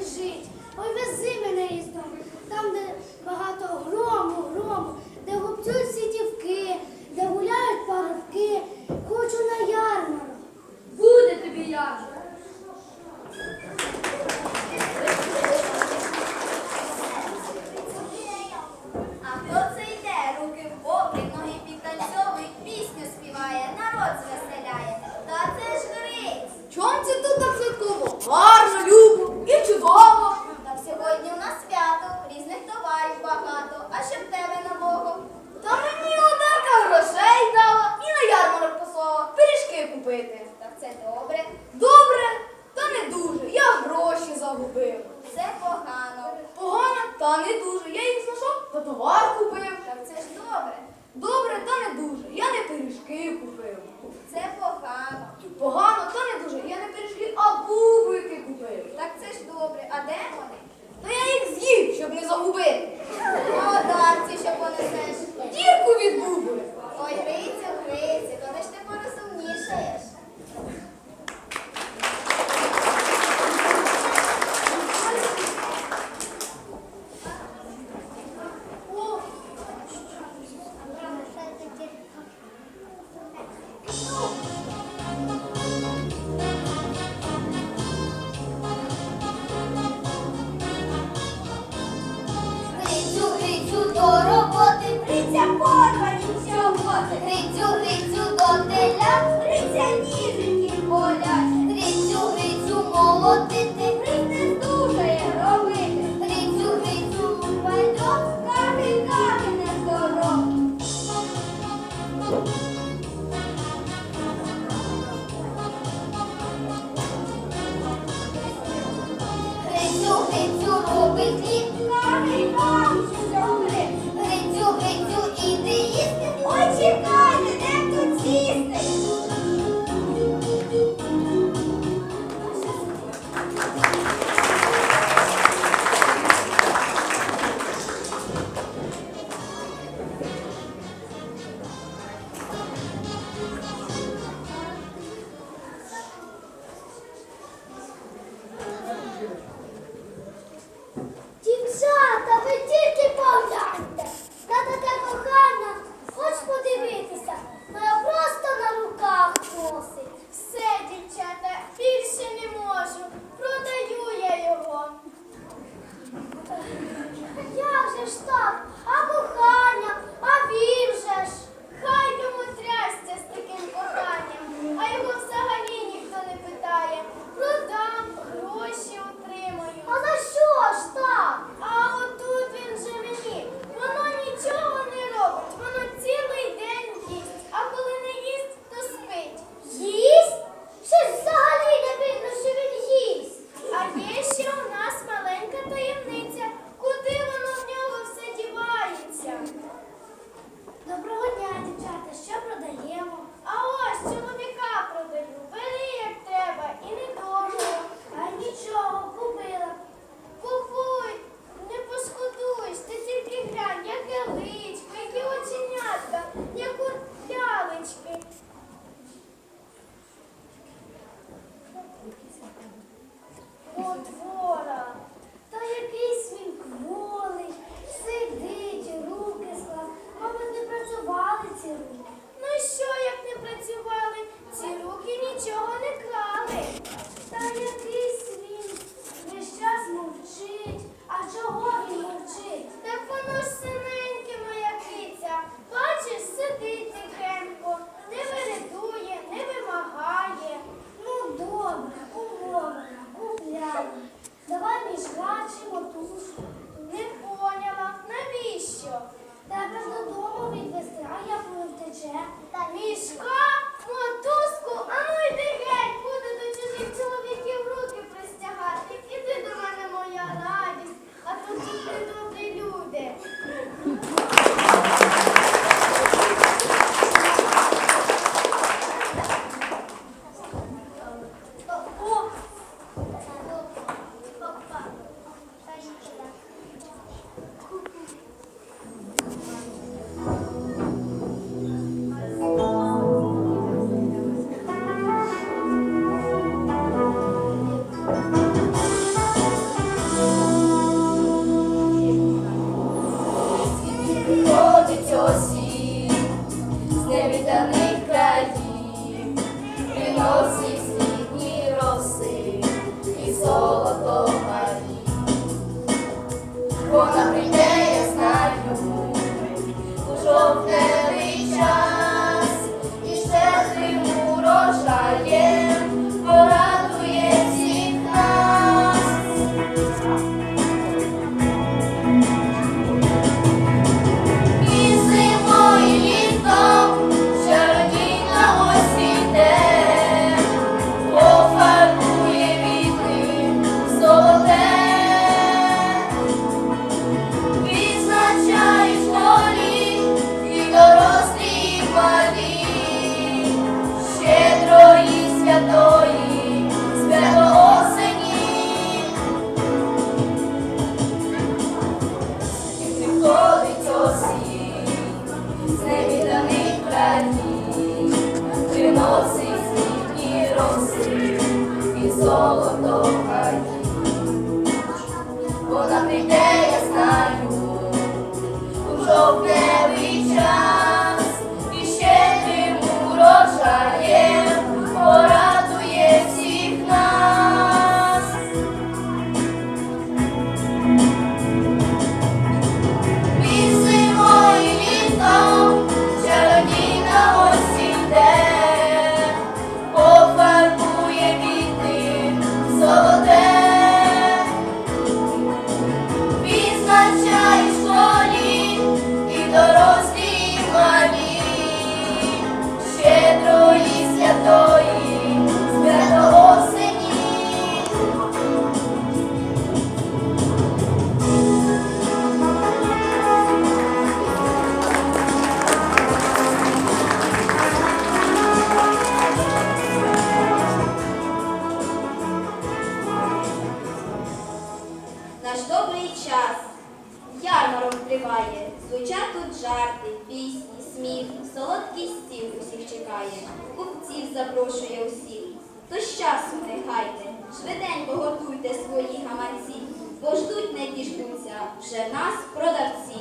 жить. Ой, вези мене із дому. Там, де багато грому, грому, де гупцюють сітівки, де гуляють парубки. Хочу на ярмарок. Буде тобі ярмарок. Купити. Так це добре, Добре, та не дуже. Я гроші загубив. це погано. Погано, та не дуже. Я їх знайшов та товар купив. Так це ж добре, Добре, та не дуже. Я не пиріжки купив. Грицю, грицю до теля, гриця ніженьки болять. Грицю, грицю не здужає робити. Грицю, грицю не здоров. жарти, пісні, сміх, солодкий стіл усіх чекає, купців запрошує усіх. Тож часу не гайте, швиденько готуйте свої гаманці, бо ждуть не діждуться вже нас продавці.